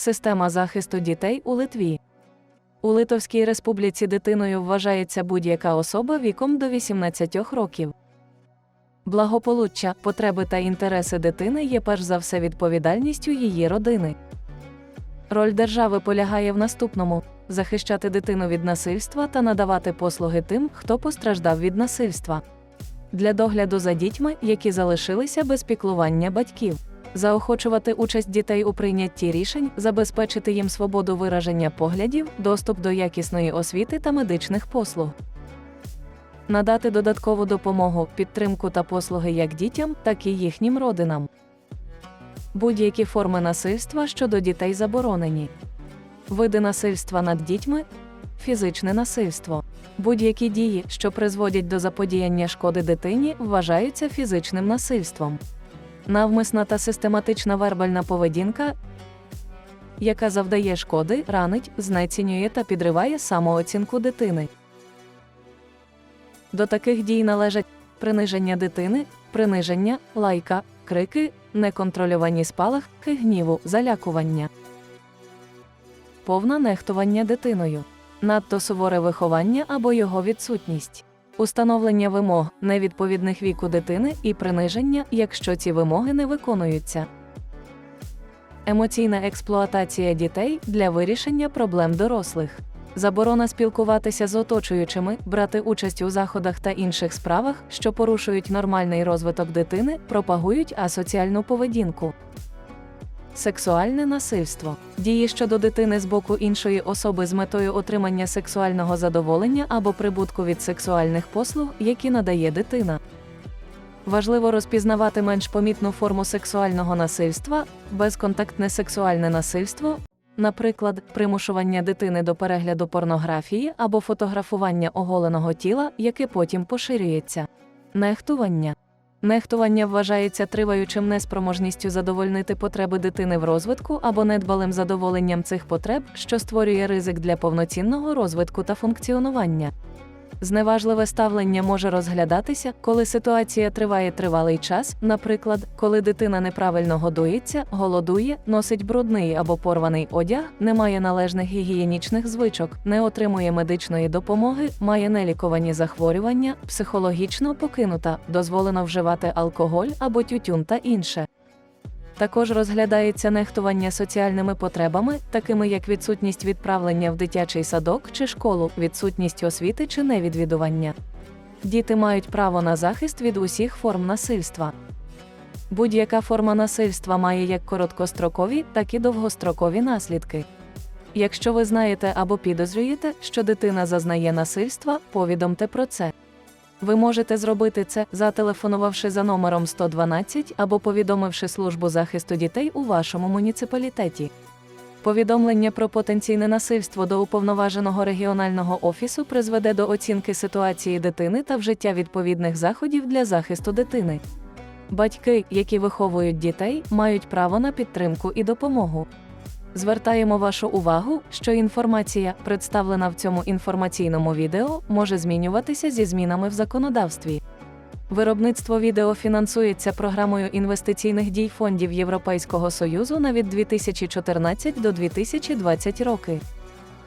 Система захисту дітей у Литві. У Литовській республіці дитиною вважається будь-яка особа віком до 18 років. Благополуччя, потреби та інтереси дитини є перш за все відповідальністю її родини. Роль держави полягає в наступному: захищати дитину від насильства та надавати послуги тим, хто постраждав від насильства. Для догляду за дітьми, які залишилися без піклування батьків, заохочувати участь дітей у прийнятті рішень, забезпечити їм свободу вираження поглядів, доступ до якісної освіти та медичних послуг. Надати додаткову допомогу, підтримку та послуги як дітям, так і їхнім родинам. Будь-які форми насильства щодо дітей заборонені. Види насильства над дітьми, фізичне насильство. Будь-які дії, що призводять до заподіяння шкоди дитині, вважаються фізичним насильством. Навмисна та систематична вербальна поведінка, яка завдає шкоди, ранить, знецінює та підриває самооцінку дитини. До таких дій належать приниження дитини, приниження, лайка, крики, неконтрольовані спалахи гніву, залякування, повне нехтування дитиною, надто суворе виховання або його відсутність, установлення вимог невідповідних віку дитини і приниження, якщо ці вимоги не виконуються. Емоційна експлуатація дітей для вирішення проблем дорослих. Заборона спілкуватися з оточуючими, брати участь у заходах та інших справах, що порушують нормальний розвиток дитини, пропагують асоціальну поведінку. Сексуальне насильство дії щодо дитини з боку іншої особи з метою отримання сексуального задоволення або прибутку від сексуальних послуг, які надає дитина. Важливо розпізнавати менш помітну форму сексуального насильства, безконтактне сексуальне насильство, наприклад, примушування дитини до перегляду порнографії або фотографування оголеного тіла, яке потім поширюється. Нехтування. Нехтування вважається триваючим неспроможністю задовольнити потреби дитини в розвитку або недбалим задоволенням цих потреб, що створює ризик для повноцінного розвитку та функціонування. Зневажливе ставлення може розглядатися, коли ситуація триває тривалий час, наприклад, коли дитина неправильно годується, голодує, носить брудний або порваний одяг, не має належних гігієнічних звичок, не отримує медичної допомоги, має неліковані захворювання, психологічно покинута, дозволено вживати алкоголь або тютюн та інше. Також розглядається нехтування соціальними потребами, такими як відсутність відправлення в дитячий садок чи школу, відсутність освіти чи невідвідування. Діти мають право на захист від усіх форм насильства. Будь-яка форма насильства має як короткострокові, так і довгострокові наслідки. Якщо ви знаєте або підозрюєте, що дитина зазнає насильства, повідомте про це. Ви можете зробити це, зателефонувавши за номером 112 або повідомивши службу захисту дітей у вашому муніципалітеті. Повідомлення про потенційне насильство до уповноваженого регіонального офісу призведе до оцінки ситуації дитини та вжиття відповідних заходів для захисту дитини. Батьки, які виховують дітей, мають право на підтримку і допомогу. Звертаємо вашу увагу, що інформація, представлена в цьому інформаційному відео, може змінюватися зі змінами в законодавстві. Виробництво відео фінансується програмою інвестиційних дій фондів Європейського Союзу на від 2014 до 2020 роки.